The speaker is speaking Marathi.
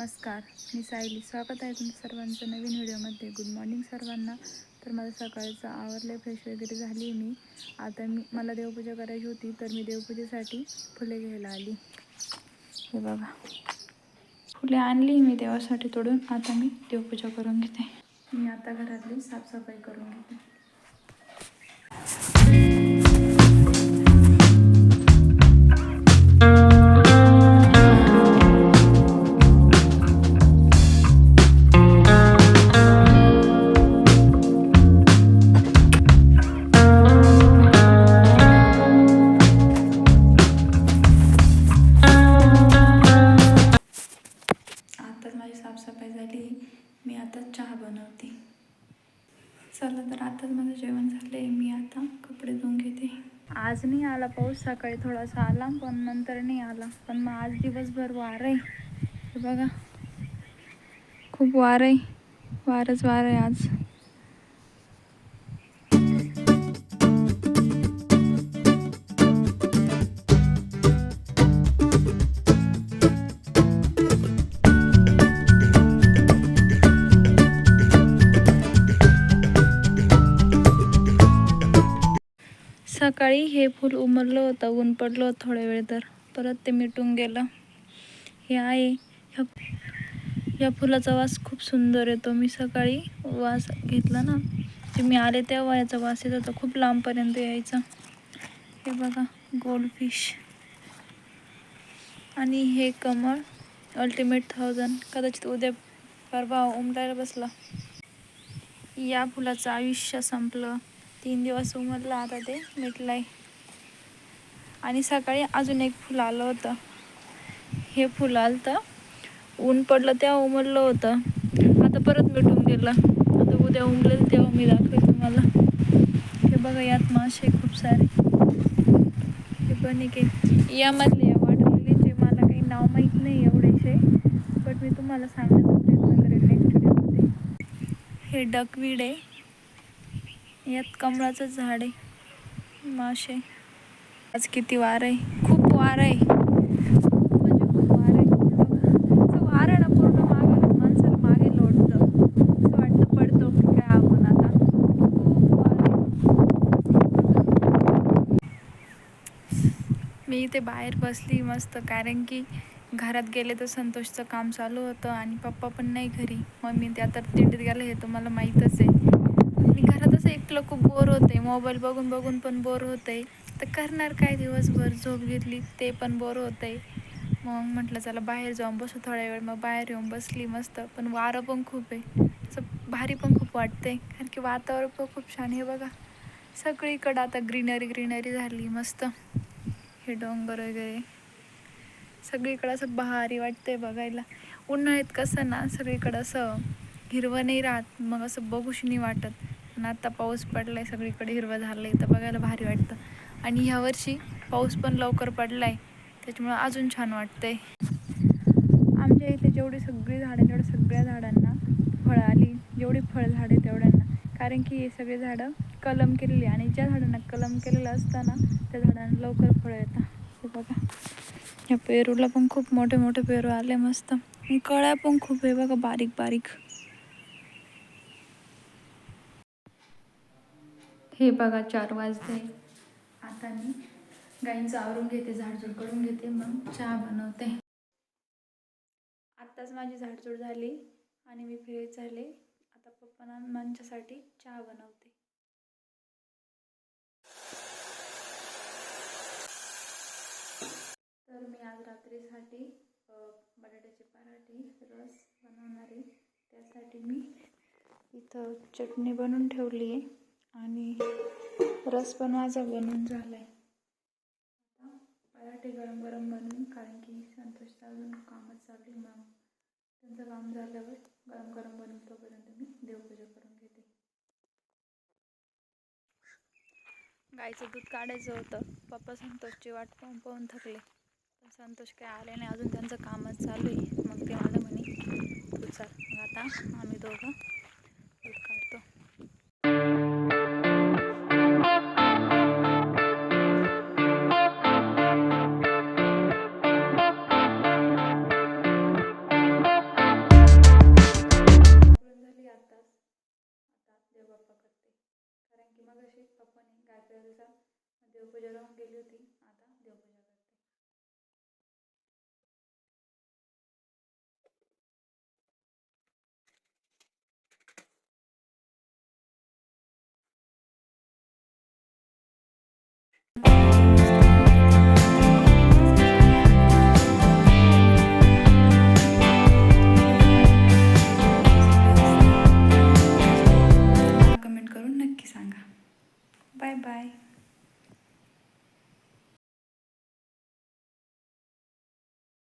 नमस्कार मी सायली. स्वागत आहे तुमचं सर्वांचं नवीन व्हिडिओमध्ये. गुड मॉर्निंग सर्वांना. तर माझं सकाळचं आवरलं फ्रेश वगैरे झाली मी. आता मी मला देवपूजा करायची होती तर मी देवपूजेसाठी फुले घ्यायला आली. हे बघा. फुले आणली मी देवासाठी तोडून. आता मी देवपूजा करून घेते. मी आता घरातली साफसफाई करून घेते. चला तर आताच माझं जेवण झालंय मी आता कपडे धुवून घेते. आज नाही आला पाऊस सकाळी थोडासा आला पण नंतर नाही आला. पण मग आज दिवसभर वार आहे. बघा खूप वार आहे. वारच वार आहे आज. हे फूल उमरलं होतं ऊन पडलं होतं थोड्या वेळ तर. परत ते मिटून गेलं. हे आहे ह्या या फुलाचा वास खूप सुंदर येतो. मी सकाळी वास घेतला ना ते मी आले तेव्हा याचा वास येत होता. खूप लांबपर्यंत यायचा. हे बघा गोल्डफिश. आणि हे कमळ अल्टिमेट थाउजंड कदाचित उद्या परवा उमरायला बसला. या फुलाचं आयुष्य संपलं. तीन दिवस उमरलं आता ते मिटलंय आणि सकाळी अजून एक फुल आलं होतं. हे फुल आलं तर ऊन पडलं तेव्हा उमरलं होतं. आता परत मिटून गेलं. आता उद्या उमरेल तेव्हा मी दाखवेल तुम्हाला. हे बघा यात मासे खूप सारे. हे पण एक आहे. यामधले या वाटलेलीचे मला काही नाव माहीत नाही एवढेसे बट मी तुम्हाला सांगण्याचा प्रयत्न करेल नेक्स्ट व्हिडिओमध्ये हे डकवीड. आहे यात कमळाचं झाड आहे. मासे. आज किती वार आहे? खूप वार आहे. खूप म्हणजे खूप वार आहे. असं वार ना पूर्ण मागे माणसाला मागे लोटतं. असं वाटतं पडतो की काय आपण आता. खूप वार आहे मी इथे बाहेर बसली मस्त कारण की घरात गेले तर संतोषचं काम चालू होतं आणि पप्पा पण नाही घरी. मम्मी त्या तर तिंडीत गेलं हे तुम्हाला माहीतच आहे. आणि घरात असं एकटलं खूप बोर होते. मोबाईल बघून बघून पण बोर होते. तर करणार काय दिवसभर? झोप घेतली ते पण बोर आहे मग म्हटलं चला बाहेर जाऊन बसू थोड्या वेळ. मग बाहेर येऊन बसली मस्त. पण वारं पण खूप आहे. असं भारी पण खूप वाटते कारण की वातावरण पण खूप छान आहे बघा. सगळीकडं आता ग्रीनरी ग्रीनरी झाली मस्त. हे डोंगर वगैरे. सगळीकडं असं भारी वाटतंय बघायला. उन्हाळ्यात कसं ना सगळीकडं असं हिरवं नाही राहत. मग असं बघूशी नाही वाटत. पण आता पाऊस पडलाय सगळीकडे हिरवं झालं आहे तर बघायला भारी वाटतं. आणि ह्या वर्षी पाऊस पण लवकर पडलाय त्याच्यामुळं अजून छान वाटतंय. आमच्या इथे जेवढी सगळी झाडं तेवढ्या सगळ्या झाडांना फळं आली जेवढी फळ झाडे तेवढ्यांना. कारण की हे सगळे झाडं कलम केलेली आणि ज्या झाडांना कलम केलेलं असतं ना त्या झाडांना लवकर फळं येतात. हे बघा. या पेरूला पण खूप मोठे मोठे पेरू आले मस्त. कळ्या पण खूप आहे बघा बारीक बारीक. हे बघा चार वाजले. आता गाईंचं आवरून घेते झाडझूड करून घेते मग चहा बनवते. आत्ताच माझी झाडझूड झाली आणि मी फ्रेश झाले. आता पप्पांना मंचासाठी चहा बनवते. तर मी आज रात्रीसाठी बटाट्याचे पराठे रस बनवणार आहे. त्यासाठी मी इथं चटणी बनवून ठेवली आहे. आणि रस पण माझा बनून झाला आहे आता पराठे गरम गरम बनवून कारण की संतोषचा अजून कामच चालू आहे मग त्यांचं काम झाल्यावर गरम गरम बनवून तोपर्यंत मी देवपूजा करून घेते. गाईचं दूध काढायचं होतं. पप्पा संतोषची वाट पाहून पाहून थकले. पण संतोष काय आले नाही. अजून त्यांचं कामच चालू आहे. मग ते मला म्हणे तू चाल. मग आता आम्ही दोघं की मग अशी पप्पाने गायकवाडीचा प्यायला देवपूजा राहून गेली होती.